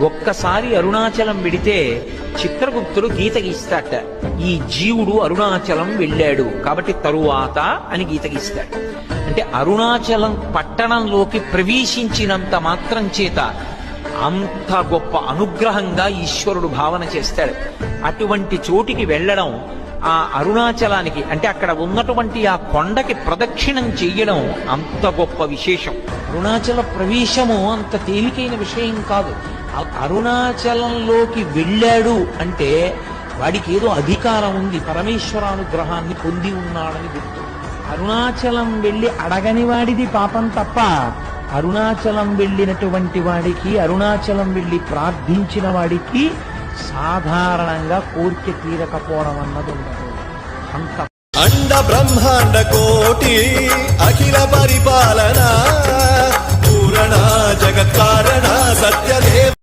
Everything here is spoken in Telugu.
ఒక్కసారి అరుణాచలం విడితే చిత్రగుప్తుడు గీత గీస్తాట ఈ జీవుడు అరుణాచలం వెళ్ళాడు. కాబట్టి తరువాత అని గీత గీస్తాడు. అంటే అరుణాచలం పట్టణంలోకి ప్రవేశించినంత మాత్రం చేత అంత గొప్ప అనుగ్రహంగా ఈశ్వరుడు భావన చేస్తాడు. అటువంటి చోటికి వెళ్ళడం ఆ అరుణాచలానికి అంటే అక్కడ ఉన్నటువంటి ఆ కొండకి ప్రదక్షిణం చెయ్యడం అంత గొప్ప విశేషం. అరుణాచల ప్రవేశము అంత తేలికైన విషయం కాదు. అరుణాచలంలోకి వెళ్ళాడు అంటే వాడికి ఏదో అధికారం ఉంది పరమేశ్వరానుగ్రహాన్ని పొంది ఉన్నాడని గుర్తు. అరుణాచలం వెళ్ళి అడగని వాడిది పాపం తప్ప అరుణాచలం వెళ్ళినటువంటి వాడికి అరుణాచలం వెళ్ళి ప్రార్థించిన వాడికి సాధారణంగా కోరిక తీరకపోవడం అన్నది ఉండదు. అంత అండ బ్రహ్మాండ కోటి అఖిల పరిపాలన పూరణ జగత్కారణ సత్య